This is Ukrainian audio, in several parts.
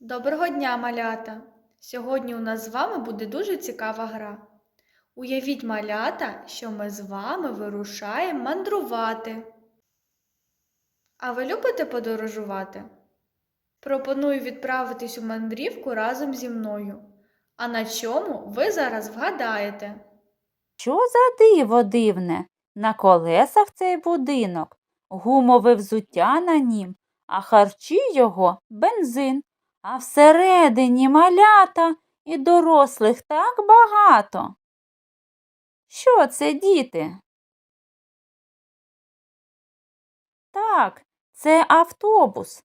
Доброго дня, малята! Сьогодні у нас з вами буде дуже цікава гра. Уявіть, малята, що ми з вами вирушаємо мандрувати. А ви любите подорожувати? Пропоную відправитись у мандрівку разом зі мною. А на чому ви зараз вгадаєте? Що за диво дивне? На колесах цей будинок, гумове взуття на нім, а харчі його бензин, а всередині малята і дорослих так багато. Що це, діти? Так, це автобус.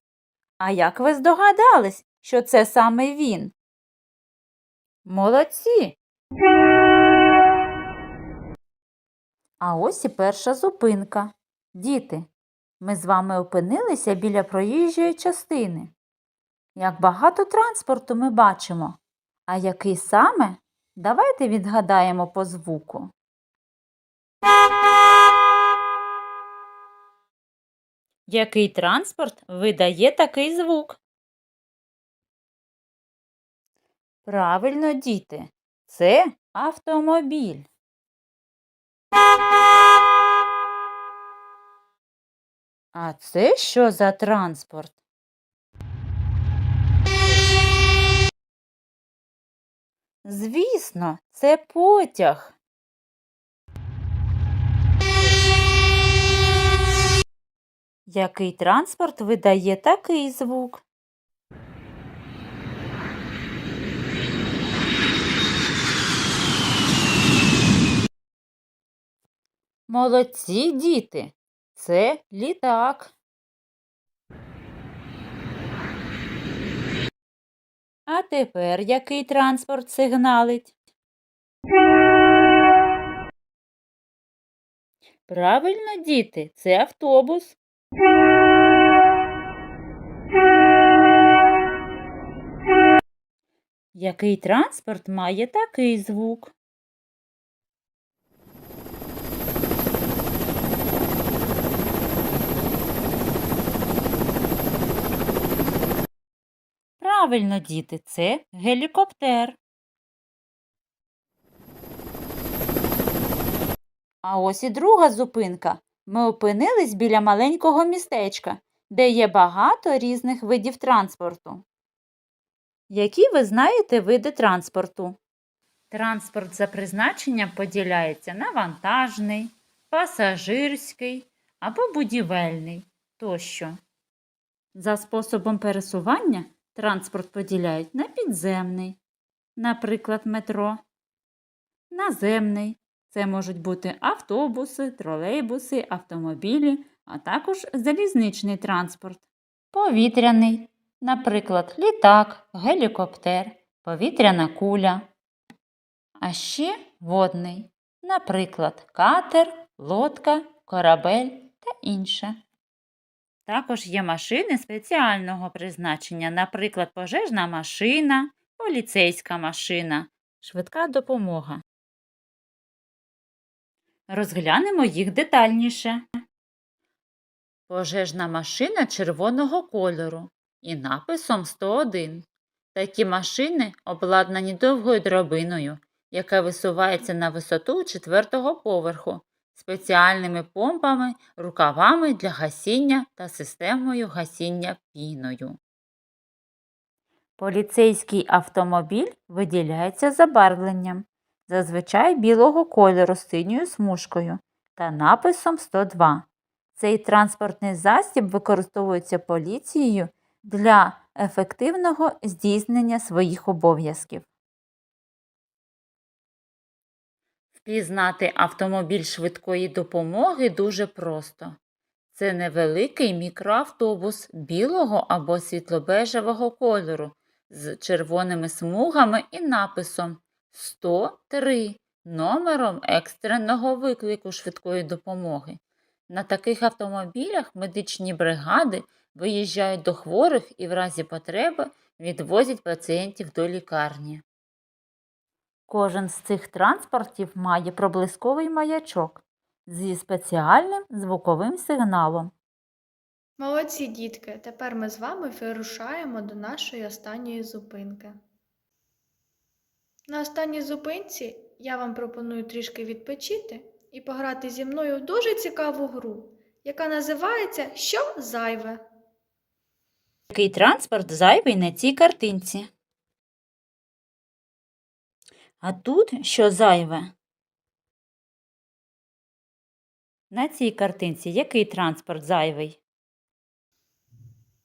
А як ви здогадались, що це саме він? Молодці! А ось і перша зупинка. Діти, ми з вами опинилися біля проїжджої частини. Як багато транспорту ми бачимо. А який саме? Давайте відгадаємо по звуку. Який транспорт видає такий звук? Правильно, діти, це автомобіль. А це що за транспорт? Звісно, це потяг. Який транспорт видає такий звук? Молодці, діти. Це літак. А тепер який транспорт сигналить? Правильно, діти, це автобус. Який транспорт має такий звук? Правильно, діти, це гелікоптер. А ось і друга зупинка. Ми опинились біля маленького містечка, де є багато різних видів транспорту. Які ви знаєте види транспорту? Транспорт за призначенням поділяється на вантажний, пасажирський або будівельний тощо. За способом пересування транспорт поділяють на підземний, наприклад, метро, наземний. Це можуть бути автобуси, тролейбуси, автомобілі, а також залізничний транспорт. Повітряний, наприклад, літак, гелікоптер, повітряна куля. А ще водний, наприклад, катер, лодка, корабель та інше. Також є машини спеціального призначення, наприклад, пожежна машина, поліцейська машина, швидка допомога. Розглянемо їх детальніше. Пожежна машина червоного кольору і написом 101. Такі машини обладнані довгою драбиною, яка висувається на висоту четвертого поверху, спеціальними помпами, рукавами для гасіння та системою гасіння піною. Поліцейський автомобіль виділяється забарвленням, зазвичай білого кольору з синьою смужкою та написом 102. Цей транспортний засіб використовується поліцією для ефективного здійснення своїх обов'язків. Впізнати автомобіль швидкої допомоги дуже просто. Це невеликий мікроавтобус білого або світлобежевого кольору з червоними смугами і написом 103 номером екстреного виклику швидкої допомоги. На таких автомобілях медичні бригади виїжджають до хворих і в разі потреби відвозять пацієнтів до лікарні. Кожен з цих транспортів має проблисковий маячок зі спеціальним звуковим сигналом. Молодці, дітки! Тепер ми з вами вирушаємо до нашої останньої зупинки. На останній зупинці я вам пропоную трішки відпочити і пограти зі мною в дуже цікаву гру, яка називається Що зайве? Який транспорт зайвий на цій картинці? А тут що зайве? На цій картинці який транспорт зайвий?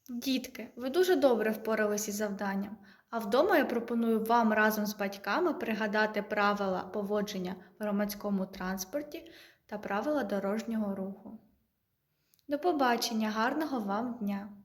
Дітки, ви дуже добре впоралися із завданням, а вдома я пропоную вам разом з батьками пригадати правила поводження в громадському транспорті та правила дорожнього руху. До побачення, гарного вам дня!